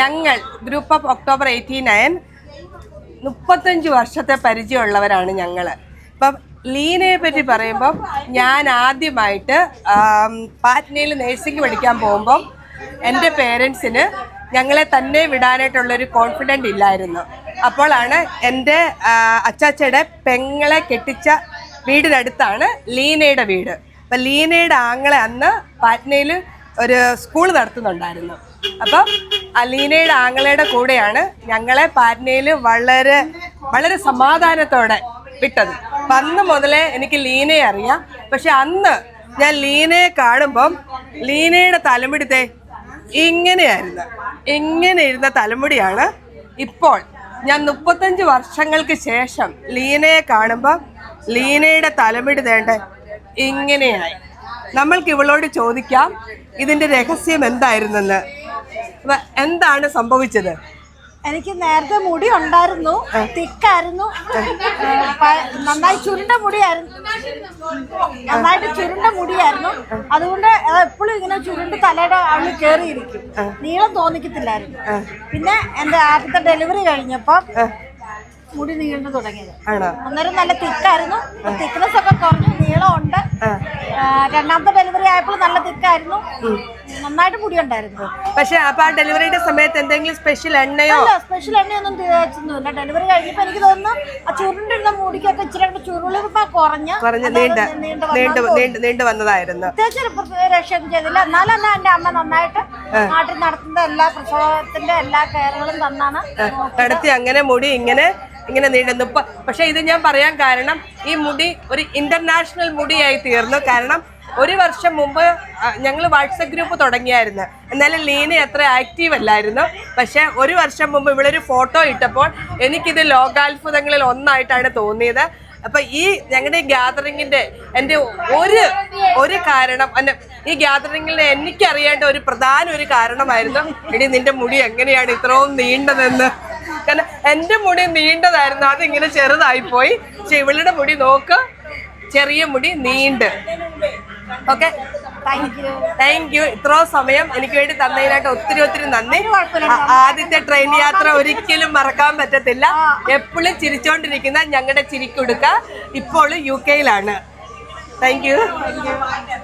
ഞങ്ങൾ group of October eighty nine മുപ്പത്തഞ്ച് വർഷത്തെ പരിചയമുള്ളവരാണ് ഞങ്ങൾ ഇപ്പം ലീനയെ പറ്റി പറയുമ്പം ഞാൻ ആദ്യമായിട്ട് പാറ്റ്നയിൽ നേഴ്സിംഗ് പഠിക്കാൻ പോകുമ്പം എന്റെ പേരൻസിന് ഞങ്ങളെ തന്നെ വിടാനായിട്ടുള്ളൊരു കോൺഫിഡന്റ് ഇല്ലായിരുന്നു. അപ്പോഴാണ് എന്റെ അച്ചാച്ചയുടെ പെങ്ങളെ കെട്ടിച്ച വീടിനടുത്താണ് ലീനയുടെ വീട്. അപ്പം ലീനയുടെ ആങ്ങളെ അന്ന് പാറ്റ്നയിൽ ഒരു സ്കൂൾ നടത്തുന്നുണ്ടായിരുന്നു. അപ്പം അലീനയുടെ ആങ്ങളയുടെ കൂടെയാണ് ഞങ്ങളെ പാറ്റ്നയിൽ വളരെ വളരെ സമാധാനത്തോടെ വിട്ടത്. അപ്പം അന്ന് മുതലേ എനിക്ക് ലീനയെ അറിയാം. പക്ഷെ അന്ന് ഞാൻ ലീനയെ കാണുമ്പം ലീനയുടെ തലമുടിത്തെ ഇങ്ങനെയായിരുന്നു. ഇങ്ങനെ ഇരുന്ന തലമുടിയാണ് ഇപ്പോൾ. ഞാൻ മുപ്പത്തഞ്ച് വർഷങ്ങൾക്ക് ശേഷം ലീനയെ കാണുമ്പോൾ ലീനയുടെ തലമുടി തേണ്ട ഇങ്ങനെയായി. നമ്മൾക്ക് ഇവളോട് ചോദിക്കാം ഇതിന്റെ രഹസ്യം എന്തായിരുന്നെന്ന്? എന്താണ് സംഭവിച്ചത്? എനിക്ക് നേരത്തെ മുടി ഉണ്ടായിരുന്നു തിക്കായിരുന്നു. നന്നായി ചുരുണ്ട മുടിയായിരുന്നു. നന്നായിട്ട് ചുരുണ്ട മുടിയായിരുന്നു. അതുകൊണ്ട് എപ്പോഴും ഇങ്ങനെ ചുരുണ്ട് തലയുടെ അവൾ കയറിയിരിക്കും നീളം തോന്നിക്കത്തില്ലായിരുന്നു. പിന്നെ എന്റെ ആദ്യത്തെ ഡെലിവറി കഴിഞ്ഞപ്പോ മുടി നീണ്ടു തുടങ്ങിയത്. അന്നേരം നല്ല തിക്കായിരുന്നു. തിക്നെസ് ഒക്കെ കുറഞ്ഞു. ആ, രണ്ടാമത്തെ ഡെലിവറി ആയപ്പോൾ നല്ല തിക്കായിരുന്നു. നന്നായിട്ട് മുടി ഉണ്ടായിരുന്നു. പക്ഷെ അപ്പൊ ആ ഡെലിവറിയുടെ സമയത്ത് എന്തെങ്കിലും സ്പെഷ്യൽ എണ്ണയോ? സ്പെഷ്യൽ എണ്ണയൊന്നും തേച്ചൊന്നുമില്ല ഡെലിവറി കഴിഞ്ഞപ്പോ എനിക്ക് തോന്നുന്നു ആ ചുരുണ്ടിരുന്ന മുടിക്കൊക്കെ ഇച്ചിരി ചുരുളിപ്പ കുറഞ്ഞ്. കുറഞ്ഞ് നീണ്ട നീണ്ടു നീണ്ടു വന്നു. നീണ്ടു നീണ്ടു വന്നതായിരുന്നു. പ്രത്യേകിച്ച് രക്ഷയൊന്നും ചെയ്തില്ല. എന്നാലും തന്നെ എന്റെ അമ്മ നന്നായിട്ട് നാട്ടിൽ നടത്തുന്ന എല്ലാ പ്രസവത്തിന്റെ എല്ലാ കെയറുകളും തന്നാണ്. നടത്തി അങ്ങനെ മുടി ഇങ്ങനെ ഇങ്ങനെ നീണ്ടുന്നു പക്ഷേ ഇത് ഞാൻ പറയാൻ കാരണം ഈ മുടി ഒരു ഇന്റർനാഷണൽ മുടിയായി തീർന്നു. കാരണം ഒരു വർഷം മുമ്പ് ഞങ്ങൾ വാട്സപ്പ് ഗ്രൂപ്പ് തുടങ്ങിയായിരുന്നു. എന്നാലും ലീന അത്ര ആക്റ്റീവ് അല്ലായിരുന്നു. പക്ഷെ ഒരു വർഷം മുമ്പ് ഇവളൊരു ഫോട്ടോ ഇട്ടപ്പോൾ എനിക്കിത് ലോകാത്ഭുതങ്ങളിൽ ഒന്നായിട്ടാണ് തോന്നിയത്. അപ്പൊ ഈ ഞങ്ങളുടെ ഈ ഗ്യാതറിങ്ങിന്റെ എന്റെ ഒരു ഒരു കാരണം അല്ല ഈ ഗ്യാതറിങ്ങിൽ എനിക്കറിയേണ്ട ഒരു പ്രധാന ഒരു കാരണമായിരുന്നു എടി നിന്റെ മുടി എങ്ങനെയാണ് ഇത്രയും നീണ്ടതെന്ന് എന്റെ മുടി നീണ്ടതായിരുന്നു അതിങ്ങനെ ചെറുതായി പോയി പക്ഷെ ഇവളുടെ മുടി നോക്ക്. ചെറിയ മുടി നീണ്ട്. ഓക്കെ താങ്ക് യു ഇത്രോ സമയം എനിക്ക് വേണ്ടി തന്നതിനായിട്ട് ഒത്തിരി ഒത്തിരി നന്ദി. ആദ്യത്തെ ട്രെയിൻ യാത്ര ഒരിക്കലും മറക്കാൻ പറ്റത്തില്ല. എപ്പോഴും ചിരിച്ചോണ്ടിരിക്കുന്ന ഞങ്ങളുടെ ചിരിക്കുടുക്ക ഇപ്പോൾ യു കെയിലാണ്. Thank you